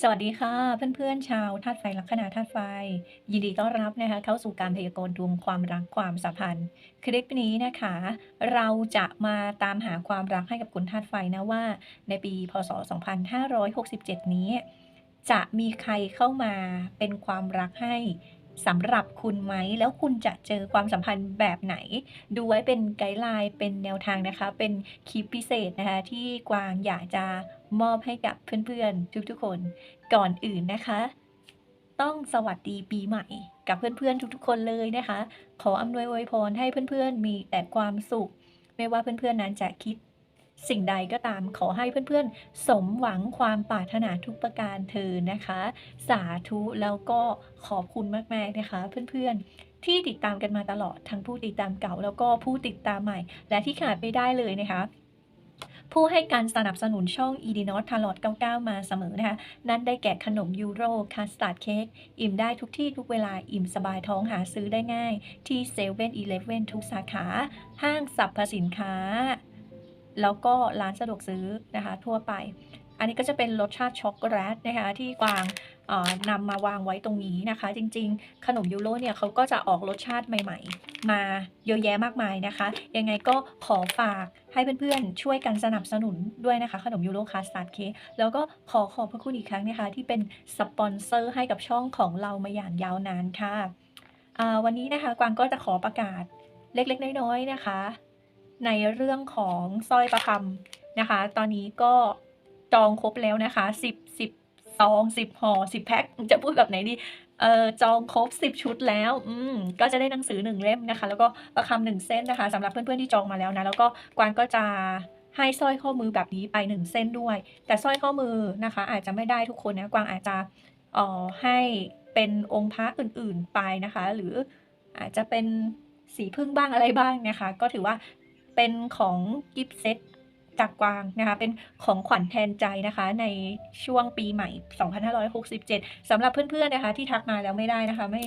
สวัสดีค่ะ เพื่อนๆชาวธาตุไฟลัคนาธาตุไฟ ยินดีต้อนรับนะคะเข้าสู่การพยากรณ์ดวงความรักความสัมพันธ์ คลิปนี้นะคะ เราจะมาตามหาความรักให้กับคุณธาตุไฟนะว่า ในปีพศ 2567 นี้ จะมีใครเข้ามาเป็นความรักให้ สำหรับคุณไหม แล้วคุณจะเจอความสัมพันธ์แบบไหน ดูไว้เป็นไกด์ไลน์เป็นแนวทางนะคะ เป็นคลิปพิเศษนะคะที่กวางอยากจะมอบให้กับเพื่อนๆ ทุกๆคนก่อนอื่นนะคะ ต้องสวัสดีปีใหม่กับเพื่อนๆ ทุกๆ คนเลยนะคะ ขออำนวยอวยพรให้เพื่อนๆ มีแต่ความสุข ไม่ว่าเพื่อนๆนั้นจะคิด สิ่งใดก็ตามขอให้เพื่อนๆ สมหวังความปรารถนาทุกประการเธอนะคะ สาธุแล้วก็ขอบคุณมากๆนะคะเพื่อนๆ ที่ติดตามกันมาตลอดทั้งผู้ติดตามเก่าแล้วก็ผู้ติดตามใหม่ และที่ขาดไม่ได้เลยนะคะผู้ให้การสนับสนุนช่อง e d n o t ท a l o t 99 มาเสมอนะคะ นั่นได้แก่ขนมยูโรคัสตาร์ดเค้กอิ่มได้ทุกที่ทุกเวลาอิ่มสบายท้องหาซื้อได้ง่าย ที่7 e เ e ่ e อทุกสาขา ห้างสรรพสินค้า แล้วก็ร้านสะดวกซื้อนะคะทั่วไป อันนี้ก็จะเป็นรสชาติช็อกโกแลตนะคะที่กวางเอ่อนำมาวางไว้ตรงนี้นะคะ จริงๆ ขนมยูโรเนี่ยเขาก็จะออกรสชาติใหม่ ๆ มาเยอะแยะมากมายนะคะ ยังไงก็ขอฝากให้เพื่อนๆ ช่วยกันสนับสนุนด้วยนะคะ ขนมยูโรคาสตาร์ดเค้กแล้วก็ขอขอบพระคุณอีกครั้งนะคะ ที่เป็นสปอนเซอร์ให้กับช่องของเรามาอย่างยาวนานค่ะวันนี้นะคะกวางก็จะขอประกาศเล็กๆ น้อยๆนะคะ ในเรื่องของสร้อยประคำนะคะ ตอนนี้ก็จองครบแล้วนะคะสิบสิบซองสิบห่อสิบแพ็ค จะพูดแบบไหนดี เออจองครบ 10 ชุดแล้ว อืม ก็จะได้หนังสือ 1 เล่มนะคะ แล้วก็ประคำหนึ่งเส้นนะคะสำหรับเพื่อนๆที่จองมาแล้วนะ แล้วก็กวางก็จะให้สร้อยข้อมือแบบนี้ไป 1 เส้นด้วย แต่สร้อยข้อมือนะคะ อาจจะไม่ได้ทุกคนนะ กวางอาจจะเอ่อให้เป็นองค์พระอื่นๆไปนะคะ หรืออาจจะเป็นสีพึ่งบ้างอะไรบ้างนะคะ ก็ถือว่า เป็นของกิฟต์เซตจากกวางนะคะ เป็นของขวัญแทนใจนะคะ ในช่วงปีใหม่ 2567สำหรับเพื่อนๆนะคะ ที่ทักมาแล้วไม่ได้นะคะไม่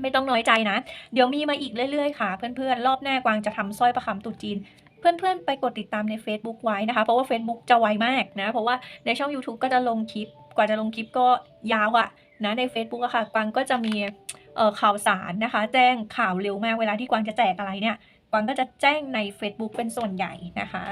ไม่ต้องน้อยใจนะ เดี๋ยวมีมาอีกเรื่อยๆค่ะ เพื่อนๆ รอบหน้ากวางจะทำสร้อยประคำตรุษจีน เพื่อนๆ ไปกดติดตามใน Facebook ไว้นะคะ เพราะว่า Facebook จะไวมากนะ เพราะว่าในช่อง YouTube ก็จะลงคลิป กว่าจะลงคลิปก็ยาวอะนะ ใน Facebook อะค่ะ กวางก็จะมีข่าวสารนะคะ แจ้งข่าวเร็วมาก เวลาที่กวางจะแจกอะไรเนี่ย กวางก็จะแจ้งใน Facebook เป็นส่วนใหญ่นะคะ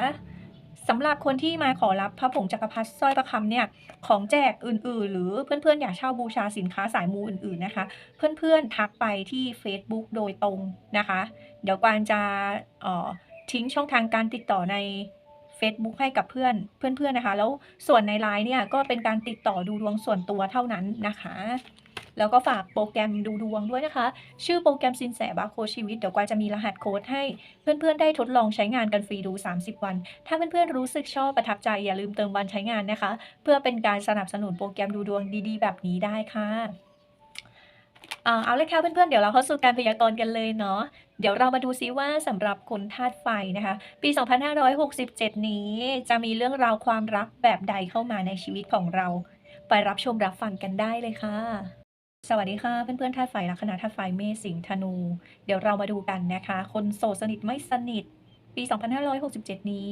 สำหรับคนที่มาขอรับพระผงจักรพรรดิสร้อยประคำเนี่ยของแจกอื่น ๆ หรือเพื่อน ๆ อยากเช่าบูชาสินค้าสายมูอื่น ๆ นะคะ เพื่อน ๆ ทักไปที่ Facebook โดยตรงนะคะ เดี๋ยวกวางจะออทิ้งช่องทางการติดต่อใน Facebook ให้กับเพื่อนเพื่อนๆนะคะ แล้วส่วนในไลน์เนี่ยก็เป็นการติดต่อดูดวงส่วนตัวเท่านั้นนะคะ แล้วก็ฝากโปรแกรมดูดวงด้วยนะคะ ชื่อโปรแกรมสินแสบาโคชีวิต เดี๋ยวกว่าจะมีรหัสโค้ดให้เพื่อนๆ ได้ทดลองใช้งานกันฟรีดู 30 วัน ถ้าเพื่อนๆ รู้สึกชอบประทับใจอย่าลืมเติมวันใช้งานนะคะ เพื่อเป็นการสนับสนุนโปรแกรมดูดวงดีๆ แบบนี้ได้ค่ะเอาเลยค่ะเพื่อนๆ เดี๋ยวเราเข้าสู่การพยากรณ์กันเลยเนาะ เดี๋ยวเรามาดูซิว่าสำหรับคนธาตุไฟนะคะ ปี 2567 นี้จะมีเรื่องราวความรักแบบใดเข้ามาในชีวิตของเรา ไปรับชมรับฟังกันได้เลยค่ะ สวัสดีค่ะเพื่อนๆธาตุไฟลัคนาธาตุไฟเมษสิงธนู เดี๋ยวเรามาดูกันนะคะ คนโสดสนิทไม่สนิท ปี 2567 นี้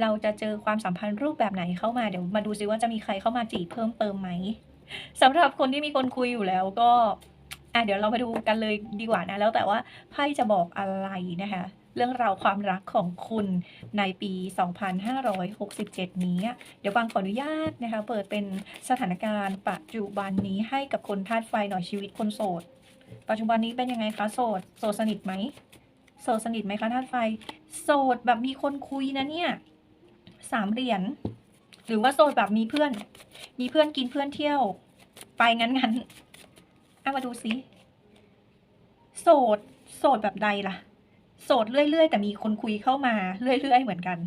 เราจะเจอความสัมพันธ์รูปแบบไหนเข้ามาเดี๋ยวมาดูซิว่าจะมีใครเข้ามาจีบเพิ่มเติมไหมสำหรับคนที่มีคนคุยอยู่แล้วก็อะเดี๋ยวเรามาดูกันเลยดีกว่านะ แล้วแต่ว่าไพ่จะบอกอะไรนะคะ เรื่องราวความรักของคุณในปี 2567 นี้ เดี๋ยวบางขออนุญาตนะคะ เปิดเป็นสถานการณ์ปัจจุบันนี้ให้กับคนธาตุไฟหน่อยชีวิตคนโสด ปัจจุบันนี้เป็นยังไงคะโสด โสดสนิทไหม โสดสนิทไหมคะธาตุไฟ โสดแบบมีคนคุยนะเนี่ยสามเหรียญ หรือว่าโสดแบบมีเพื่อน มีเพื่อนกินเพื่อนเที่ยว ไปงั้นงั้นเอามาดูซิโสด โสดแบบใดล่ะ โสดเรื่อยๆ แต่มีคนคุยเข้ามาเรื่อยๆ เหมือนกัน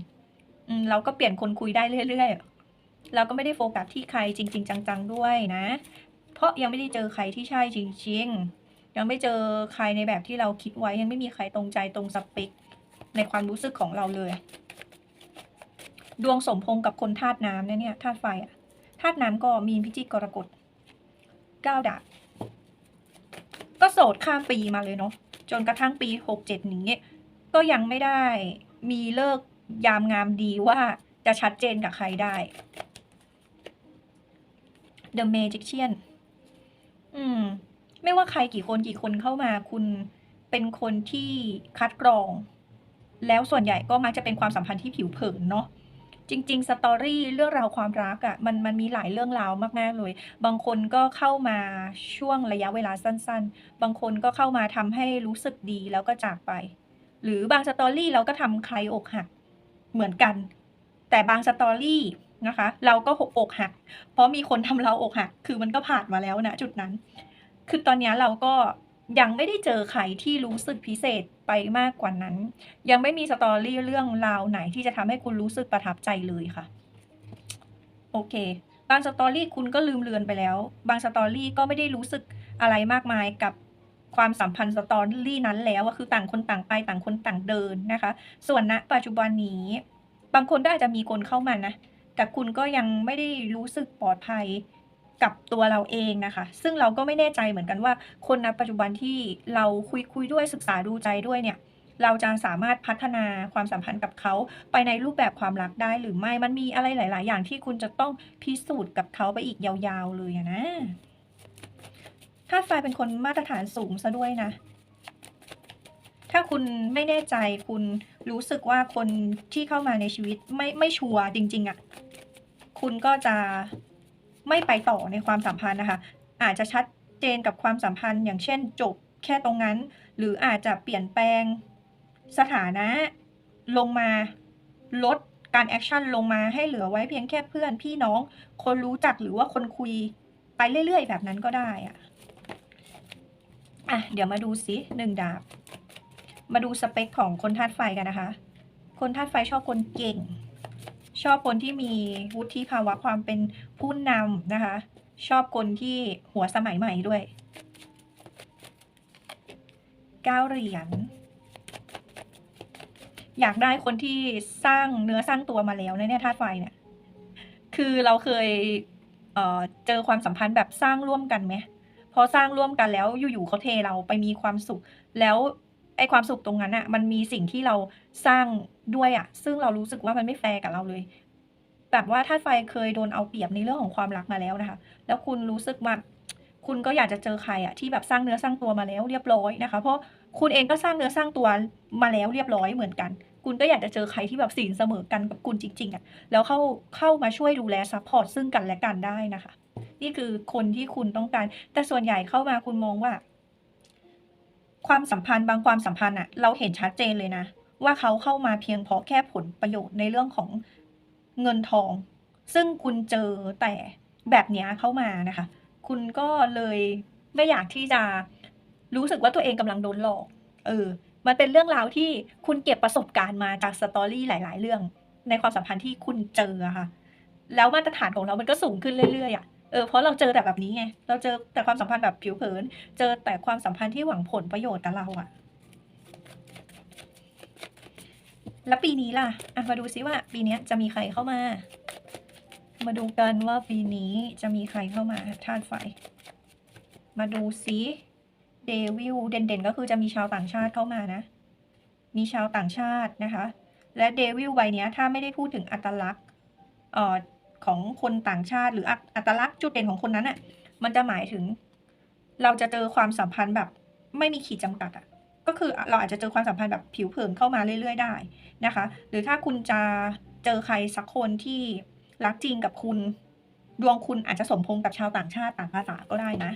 อืมเราก็เปลี่ยนคนคุยได้เรื่อยๆ เราก็ไม่ได้โฟกัสที่ใครจริง ๆ จัง ๆ ด้วยนะ เพราะยังไม่ได้เจอใครที่ใช่จริง ๆ ยังไม่เจอใครในแบบที่เราคิดไว้ยังไม่มีใครตรงใจตรงสเปคในความรู้สึกของเราเลย ดวงสมพงษ์กับคนธาตุน้ำนะเนี่ยธาตุไฟอะธาตุน้ำก็มีนพิจิกกรกฎเก้าดาบก็โสดข้ามปีมาเลยเนาะ จนกระทั่งปีหกเจ็ดนี้ ก็ยังไม่ได้มีเลิกยามงามดีว่าจะชัดเจนกับใครได้ The Magician อืม ไม่ว่าใครกี่คนกี่คนเข้ามา คุณเป็นคนที่คัดกรอง แล้วส่วนใหญ่ก็มักจะเป็นความสัมพันธ์ที่ผิวเผินเนาะ จริง ๆ สตอรี่เรื่องราวความรักอะ่ะมันมันมีหลายเรื่องราวมากๆเลย บางคนก็เข้ามาช่วงระยะเวลาสั้น ๆ บางคนก็เข้ามาทำให้รู้สึกดีแล้วก็จากไป หรือบางสตอรี่เราก็ทำใครอกหักเหมือนกัน แต่บางสตอรี่นะคะ เราก็หกอกหัก เพราะมีคนทำเราอกหัก คือมันก็ผ่านมาแล้วนะจุดนั้น คือตอนนี้เราก็ ยังไม่ได้เจอใครที่รู้สึกพิเศษไปมากกว่านั้น ยังไม่มีสตอรี่เรื่องราวไหนที่จะทำให้คุณรู้สึกประทับใจเลยค่ะ โอเค บางสตอรี่คุณก็ลืมเลือนไปแล้ว บางสตอรี่ก็ไม่ได้รู้สึกอะไรมากมายกับความสัมพันธ์สตอรี่นั้นแล้วก็คือต่างคนต่างไปต่างคนต่างเดินนะคะ ส่วนณปัจจุบันนี้ บางคนก็อาจจะมีคนเข้ามานะ แต่คุณก็ยังไม่ได้รู้สึกปลอดภัย กับตัวเราเองนะคะ ซึ่งเราก็ไม่แน่ใจเหมือนกันว่า คนณปัจจุบันที่เราคุยคุยด้วยศึกษาดูใจด้วยเนี่ยเราจะสามารถพัฒนาความสัมพันธ์กับเขาไปในรูปแบบความรักได้หรือไม่มันมีอะไรหลาย ๆ อย่างที่คุณจะต้องพิสูจน์กับเขาไปอีกยาวๆเลยนะถ้าไฟเป็นคนมาตรฐานสูงซะด้วยนะ ถ้าคุณไม่แน่ใจคุณรู้สึกว่าคนที่เข้ามาในชีวิตไม่ไม่ชัวร์จริง ๆอะ่ะ คุณก็จะ ไม่ไปต่อในความสัมพันธ์นะคะ อาจจะชัดเจนกับความสัมพันธ์ อย่างเช่นจบแค่ตรงนั้น หรืออาจจะเปลี่ยนแปลงสถานะลงมาลดการแอคชั่นลงมาให้เหลือไว้เพียงแค่เพื่อนพี่น้อง คนรู้จักหรือว่าคนคุยไปเรื่อย ๆ แบบนั้นก็ได้อะอะ เดี๋ยวมาดูสิหนึ่งดาบ มาดูสเปคของคนธาตุไฟกันนะคะ คนธาตุไฟชอบคนเก่ง ชอบคนที่มีวุฒิภาวะความเป็นผู้นำนะคะ ชอบคนที่หัวสมัยใหม่ด้วยเก้าเหรียญอยากได้คนที่สร้างเนื้อสร้างตัวมาแล้วในเนี่ยธาตุไฟเนี่ย คือเราเคยเเจอความสัมพันธ์แบบสร้างร่วมกันไหมพอสร้างร่วมกันแล้วอยู่ๆเขาเทเราไปมีความสุข แล้ว ไอความสุขตรงนั้นอะมันมีสิ่งที่เราสร้างด้วยอะซึ่งเรารู้สึกว่ามันไม่แฟร์กับเราเลย แบบว่าธาตุไฟเคยโดนเอาเปรียบในเรื่องของความรักมาแล้วนะคะ แล้วคุณรู้สึกว่าคุณก็อยากจะเจอใครอะที่แบบสร้างเนื้อสร้างตัวมาแล้วเรียบร้อยนะคะ เพราะคุณเองก็สร้างเนื้อสร้างตัวมาแล้วเรียบร้อยเหมือนกัน คุณก็อยากจะเจอใครที่แบบศีลเสมอกันกับคุณจริง ๆอะแล้วเข้าเข้ามาช่วยดูแลซัพพอร์ตซึ่งกันและกันได้นะคะ นี่คือคนที่คุณต้องการ แต่ส่วนใหญ่เข้ามาคุณมองว่า ความสัมพันธ์บางความสัมพันธ์อะเราเห็นชัดเจนเลยนะ ว่าเขาเข้ามาเพียงเพราะแค่ผลประโยชน์ในเรื่องของเงินทอง ซึ่งคุณเจอแต่แบบนี้เข้ามานะคะ คุณก็เลยไม่อยากที่จะรู้สึกว่าตัวเองกำลังโดนหลอก เออ มันเป็นเรื่องราวที่คุณเก็บประสบการณ์มาจากสตอรี่หลาย ๆ เรื่อง ในความสัมพันธ์ที่คุณเจอะค่ะ แล้วมาตรฐานของเรามันก็สูงขึ้นเรื่อยๆอะ เออเพราะเราเจอแต่แบบนี้ไง เราเจอแต่ความสัมพันธ์แบบผิวเผิน เจอแต่ความสัมพันธ์ที่หวังผลประโยชน์กับเราอะแล้วปีนี้ล่ะอะมาดูซิว่า ปีนี้จะมีใครเข้ามา มาดูกันว่าปีนี้จะมีใครเข้ามาธาตุไฟ มาดูซิเดวิลเด่นๆ ก็คือจะมีชาวต่างชาติเข้ามานะ มีชาวต่างชาตินะคะ และเดวิลใบนี้ถ้าไม่ได้พูดถึงอัตลักษณ์เอ่อ ของคนต่างชาติ หรืออัตลักษณ์จุดเด่นของคนนั้นอะ่ะ มันจะหมายถึง เราจะเจอความสัมพันธ์แบบ ไม่มีขีดจำกัดอะ่ะ ก็คือเราอาจจะเจอความสัมพันธ์แบบผิวเผินเข้ามาเรื่อย ๆ ได้นะคะ หรือถ้าคุณจะเจอใครสักคนที่รักจริงกับคุณดวงคุณอาจจะสมพงกับชาวต่างชาติต่างภาษาก็ได้นะ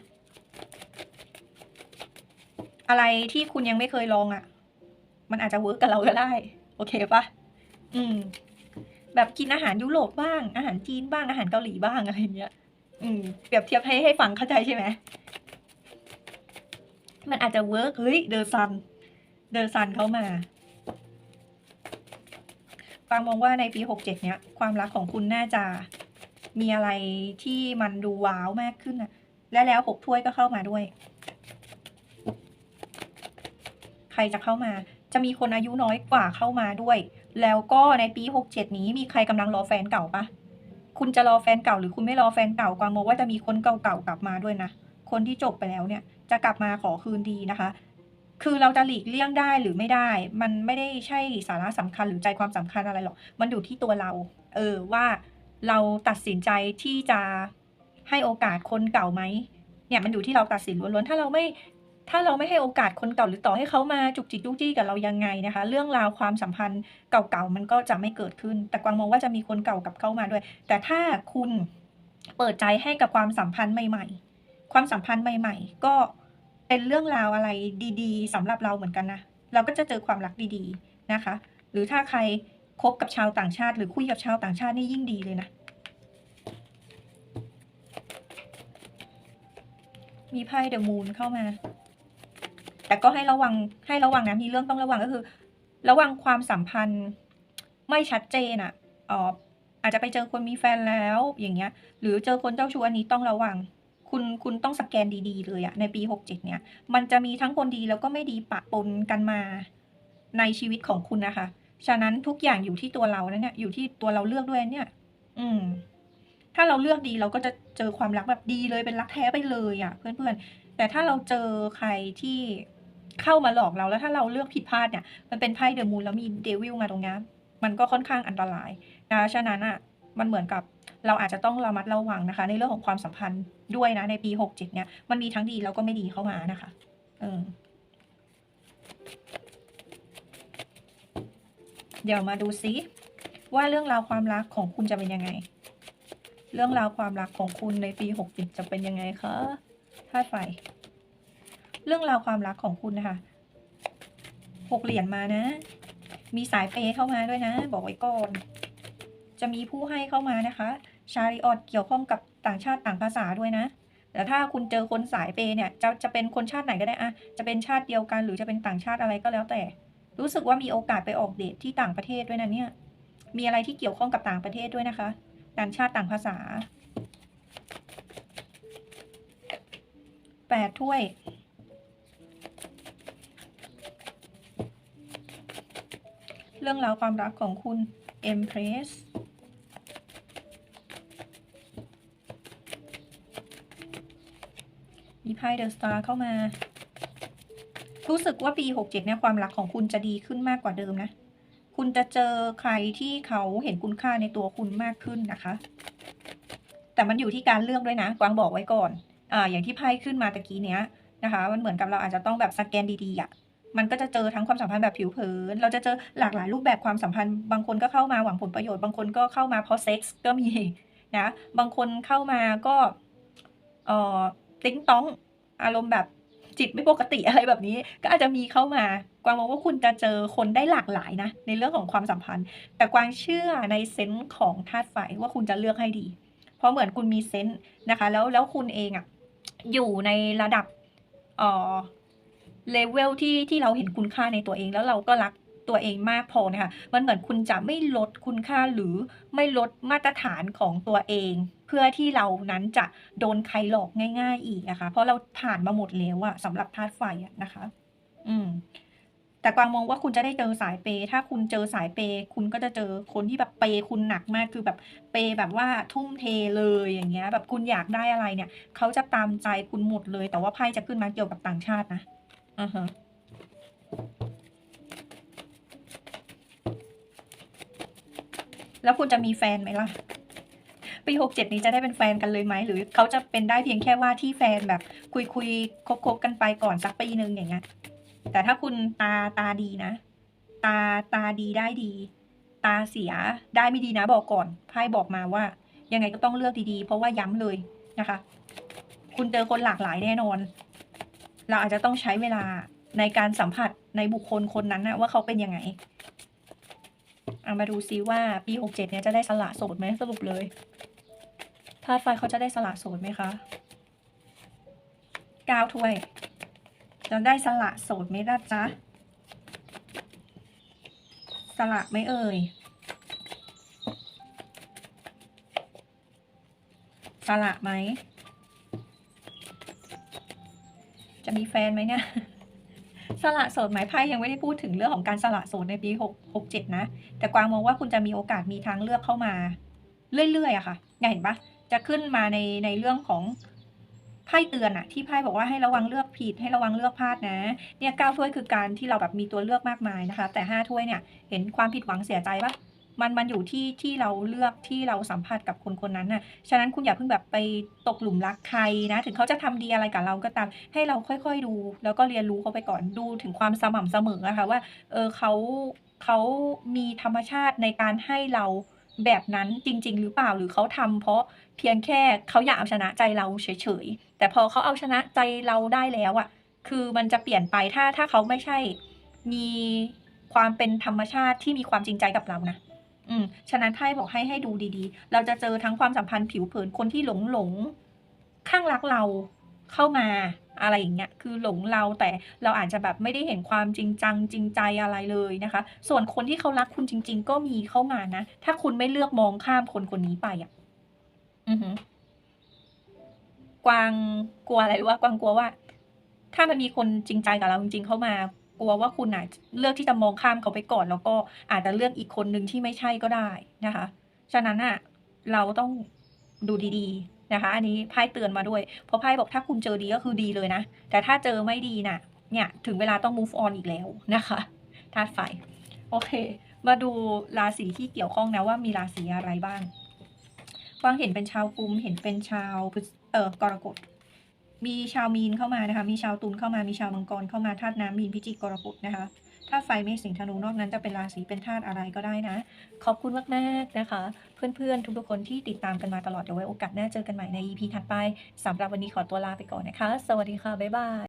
อะไรที่คุณยังไม่เคยลองอะ่ะ มันอาจจะเวิร์กกับเราก็ได้ โอเคปะอืม แบบกินอาหารยุโรปบ้าง อาหารจีนบ้าง อาหารเกาหลีบ้างอะไรเงี้ย อืม เปรียบเทียบให้ให้ฟังเข้าใจใช่ไหม มันอาจจะเวิร์กเฮ้ย เดอซัน เดอซันเข้ามาฟางมองว่าในปีหกเจ็ดเนี้ย ความรักของคุณน่าจะมีอะไรที่มันดูว้าวมากขึ้นอะและแล้วหกถ้วยก็เข้ามาด้วย ใครจะเข้ามา จะมีคนอายุน้อยกว่าเข้ามาด้วย แล้วก็ในปีหกเจ็ดนี้มีใครกำลังรอแฟนเก่าปะคุณจะรอแฟนเก่าหรือคุณไม่รอแฟนเก่ากวางมองว่าจะมีคนเก่าๆกลับมาด้วยนะ คนที่จบไปแล้วเนี่ยจะกลับมาขอคืนดีนะคะ คือเราจะหลีกเลี่ยงได้หรือไม่ได้ มันไม่ได้ใช่สาระสำคัญหรือใจความสำคัญอะไรหรอก มันอยู่ที่ตัวเรา เออว่าเราตัดสินใจที่จะให้โอกาสคนเก่าไหมเนี่ยมันอยู่ที่เราตัดสินล้วนๆ ถ้าเราไม่ ถ้าเราไม่ให้โอกาสคนเก่าหรือต่อให้เขามาจุกจิกจุกจี้กับเรายังไงนะคะ เรื่องราวความสัมพันธ์เก่าๆมันก็จะไม่เกิดขึ้น แต่กวางมองว่าจะมีคนเก่ากับเข้ามาด้วย แต่ถ้าคุณเปิดใจให้กับความสัมพันธ์ใหม่ ๆ ความสัมพันธ์ใหม่ ๆ ก็เป็นเรื่องราวอะไรดีๆสำหรับเราเหมือนกันนะเราก็จะเจอความรักดีๆนะคะ หรือถ้าใครคบกับชาวต่างชาติ หรือคุยกับชาวต่างชาตินี่ยิ่งดีเลยนะมีไพ่เดอะมูนเข้ามา แต่ก็ให้ระวังให้ระวังนะมีเรื่องต้องระวังก็คือ ระวังความสัมพันธ์ไม่ชัดเจนอะอ๋ออาจจะไปเจอคนมีแฟนแล้วอย่างเงี้ย หรือเจอคนเจ้าชู้อันนี้ต้องระวัง คุณคุณต้องสแกนดีๆ เลยอะในปี 67 เนี่ย มันจะมีทั้งคนดีแล้วก็ไม่ดีปะปนกันมาในชีวิตของคุณนะคะ ฉะนั้นทุกอย่างอยู่ที่ตัวเรานะเนี่ยอยู่ที่ตัวเราเลือกด้วยเนี่ย อืม ถ้าเราเลือกดีเราก็จะเจอความรักแบบดีเลยเป็นรักแท้ไปเลยอะ่ะเพื่อนๆแต่ถ้าเราเจอใครที่ เข้ามาหลอกเราแล้วถ้าเราเลือกผิดพลาดเนี่ย มันเป็นไพ่เดอะมูนแล้วมีเดวิลมาตรงนี้มันก็ค่อนข้างอันตรายนะฉะนั้นอะมันเหมือนกับเราอาจจะต้องระมัดระวังนะคะ ในเรื่องของความสัมพันธ์ด้วยนะในปี67เจ็ดเนี่ยมันมีทั้งดีแล้วก็ไม่ดีเข้ามานะคะเออเดี๋ยวมาดูซิว่าเรื่องราวความรักของคุณจะเป็นยังไง เรื่องราวความรักของคุณในปี67จะเป็นยังไงคะธาตุไฟ เรื่องราวความรักของคุณนะคะหกเหรียญมานะ มีสายเปย์เข้ามาด้วยนะ บอกไว้ก่อน จะมีผู้ให้เข้ามานะคะ ชาริออดเกี่ยวข้องกับต่างชาติต่างภาษาด้วยนะ แต่ถ้าคุณเจอคนสายเปย์เนี่ยจะจะเป็นคนชาติไหนก็ได้อะจะเป็นชาติเดียวกัน หรือจะเป็นต่างชาติอะไรก็แล้วแต่ รู้สึกว่ามีโอกาสไปออกเดทที่ต่างประเทศด้วยนะเนี่ย มีอะไรที่เกี่ยวข้องกับต่างประเทศด้วยนะคะ ต่างชาติต่างภาษาแปดถ้วย รื่องราวความรักของคุณ Empress มีไพ่เดอะสตาร์เข้ามา รู้สึกว่าปี 67เนี่ยความรักของคุณจะดีขึ้นมากกว่าเดิมนะ คุณจะเจอใครที่เขาเห็นคุณค่าในตัวคุณมากขึ้นนะคะ แต่มันอยู่ที่การเลือกด้วยนะกวางบอกไว้ก่อน อ่า อย่างที่ไพ่ขึ้นมาตะกี้เนี้ยนะคะ มันเหมือนกับเราอาจจะต้องแบบสแกนดีๆอะ มันก็จะเจอทั้งความสัมพันธ์แบบผิวเผิน เราจะเจอหลากหลายรูปแบบความสัมพันธ์ บางคนก็เข้ามาหวังผลประโยชน์ บางคนก็เข้ามาเพราะเซ็กส์ก็มีนะ บางคนเข้ามาก็เอ่อติ๊งต้องอารมณ์แบบจิตไม่ปกติอะไรแบบนี้ ก็อาจจะมีเข้ามากวางมองว่าคุณจะเจอคนได้หลากหลายนะ ในเรื่องของความสัมพันธ์ แต่กวางเชื่อในเซนส์ของธาตุไฟว่าคุณจะเลือกให้ดี เพราะเหมือนคุณมีเซนส์นะคะ แล้วแล้วคุณเองอะอยู่ในระดับเอ่อ เลเวลที่ที่เราเห็นคุณค่าในตัวเอง แล้วเราก็รักตัวเองมากพอนะคะมันเหมือนคุณจะไม่ลดคุณค่าหรือไม่ลดมาตรฐานของตัวเอง เพื่อที่เรานั้นจะโดนใครหลอกง่าย ๆ อีกนะคะเพราะเราผ่านมาหมดแล้วอะสำหรับธาตุไฟอะนะคะ อืม แต่กวางมองว่าคุณจะได้เจอสายเปย์ถ้าคุณเจอสายเปย์คุณก็จะเจอคนที่แบบเปย์คุณหนักมากคือแบบเปย์แบบว่าทุ่มเทเลยอย่างเงี้ย แบบคุณอยากได้อะไรเนี่ยเขาจะตามใจคุณหมดเลย แต่ว่าไพ่จะขึ้นมาเกี่ยวกับต่างชาตินะ อ่าฮะแล้วคุณจะมีแฟนไหมล่ะ ปีหกเจ็ดนี้จะได้เป็นแฟนกันเลยไหม หรือเขาจะเป็นได้เพียงแค่ว่าที่แฟนแบบ คุยคุยคบคบกันไปก่อนสักปีหนึ่งอย่างเงี้ย แต่ถ้าคุณตาตาดีนะ ตาตาดีได้ดี ตาเสียได้ไม่ดีนะบอกก่อนไพ่บอกมาว่า ยังไงก็ต้องเลือกดีๆ เพราะว่าย้ำเลยนะคะ คุณเจอคนหลากหลายแน่นอน เราอาจจะต้องใช้เวลาในการสัมผัสในบุคคลคนนั้นนะว่าเขาเป็นยังไงเอามาดูซิว่าปีหกเจ็ดเนี่ยจะได้สละโสดไหมสรุปเลยธาตุไฟเขาจะได้สละโสดไหมคะก้าวถ้วย จะได้สละโสดไหมล่ะจ๊ะสละไหมเอ่ยสละไหม มีแฟนไหมเนี่ยสละโสดหมายไพ่ยังไม่ได้พูดถึงเรื่องของการสละโสดในปีหกหกเจ็ดนะ แต่กวางมองว่าคุณจะมีโอกาสมีทางเลือกเข้ามา เรื่อยๆอะค่ะเห็นปะจะขึ้นมาในในเรื่องของไพ่เตือนอะที่ไพ่บอกว่าให้ระวังเลือกผิดให้ระวังเลือกพลาดนะ เนี่ยเก้าถ้วยคือการที่เราแบบมีตัวเลือกมากมายนะคะ แต่ห้าถ้วยเนี่ย เห็นความผิดหวังเสียใจปะ มันมันอยู่ที่ที่เราเลือกที่เราสัมผัสกับคนคนนั้นน่ะ ฉะนั้นคุณอย่าเพิ่งแบบไปตกหลุมรักใครนะ ถึงเขาจะทำดีอะไรกับเราก็ตาม ให้เราค่อย ๆ ดู แล้วก็เรียนรู้เขาไปก่อนดูถึงความสม่ำเสมออะค่ะว่า เออเขาเขามีธรรมชาติในการให้เราแบบนั้นจริง ๆ หรือเปล่าหรือเขาทำเพราะเพียงแค่เขาอยากเอาชนะใจเราเฉยๆแต่พอเขาเอาชนะใจเราได้แล้วอะคือมันจะเปลี่ยนไปถ้าถ้าเขาไม่ใช่มีความเป็นธรรมชาติที่มีความจริงใจกับเรานะ อืมฉะนั้นไพ่บอกให้ให้ดูดีๆ เราจะเจอทั้งความสัมพันธ์ผิวเผินคนที่หลงๆคลั่งรักเราเข้ามาอะไรอย่างเงี้ยคือหลงเราแต่เราอาจจะแบบไม่ได้เห็นความจริงจังจริงใจอะไรเลยนะคะ ส่วนคนที่เขารักคุณจริง ๆ ก็มีเข้ามานะ ถ้าคุณไม่เลือกมองข้ามคนคนนี้ไปอะ อือฮึกวางกลัวอะไรรู้ป่ากวางกลัวว่า ถ้ามันมีคนจริงใจกับเราจริง ๆ เข้ามา กลัวว่าคุณน่ะเลือกที่จะมองข้ามเขาไปก่อน แล้วก็อาจจะเลือกอีกคนหนึ่งที่ไม่ใช่ก็ได้นะคะ ฉะนั้นน่ะเราต้องดูดีๆนะคะ อันนี้ไพ่เตือนมาด้วย เพราะไพ่บอกถ้าคุณเจอดีก็คือดีเลยนะ แต่ถ้าเจอไม่ดีน่ะ เนี่ยถึงเวลาต้อง move on อีกแล้วนะคะธาตุไฟ โอเค มาดูราศีที่เกี่ยวข้องนะว่ามีราศีอะไรบ้างกวางเห็นเป็นชาวกุมเห็นเป็นชาวเอ่อกรกฎ มีชาวมีนเข้ามานะคะ มีชาวตุลเข้ามา มีชาวมังกรเข้ามา ธาตุน้ำมีนพิจิกกรกฎนะคะธาตุไฟเมษสิงธนูนอกนั้นจะเป็นราศีเป็นธาตุอะไรก็ได้นะ ขอบคุณมากๆนะคะ เพื่อนๆ ทุกๆคนที่ติดตามกันมาตลอด เดี๋ยวไว้โอกาสหน้าเจอกันใหม่ใน EP ถัดไปสำหรับวันนี้ขอตัวลาไปก่อนนะคะ สวัสดีค่ะ บ๊ายบาย